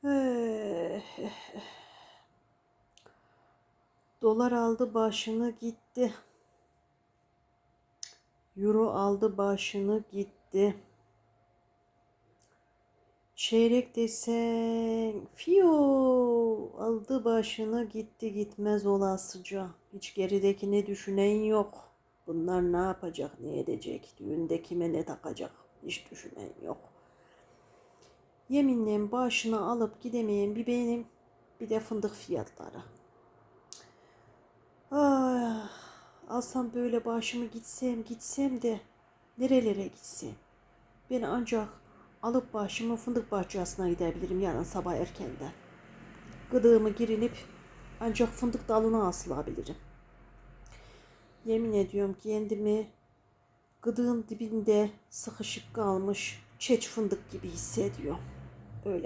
Dolar aldı başını gitti. Euro aldı başını gitti. Çeyrek desen fiyo aldı başını gitti gitmez olasıca. Hiç gerideki ne düşünen yok. Bunlar ne yapacak ne edecek düğünde kime ne takacak hiç düşünen yok. Yeminle başına alıp gidemeyen bir benim bir de fındık fiyatları. Ah, alsam böyle başımı gitsem gitsem de nerelere gitsem. Ben ancak alıp başımı fındık bahçesine gidebilirim yarın sabah erkenden. Gıdığımı girinip ancak fındık dalına asılabilirim. Yemin ediyorum kendimi gıdığın dibinde sıkışık kalmış çeç fındık gibi hissediyorum. Öyle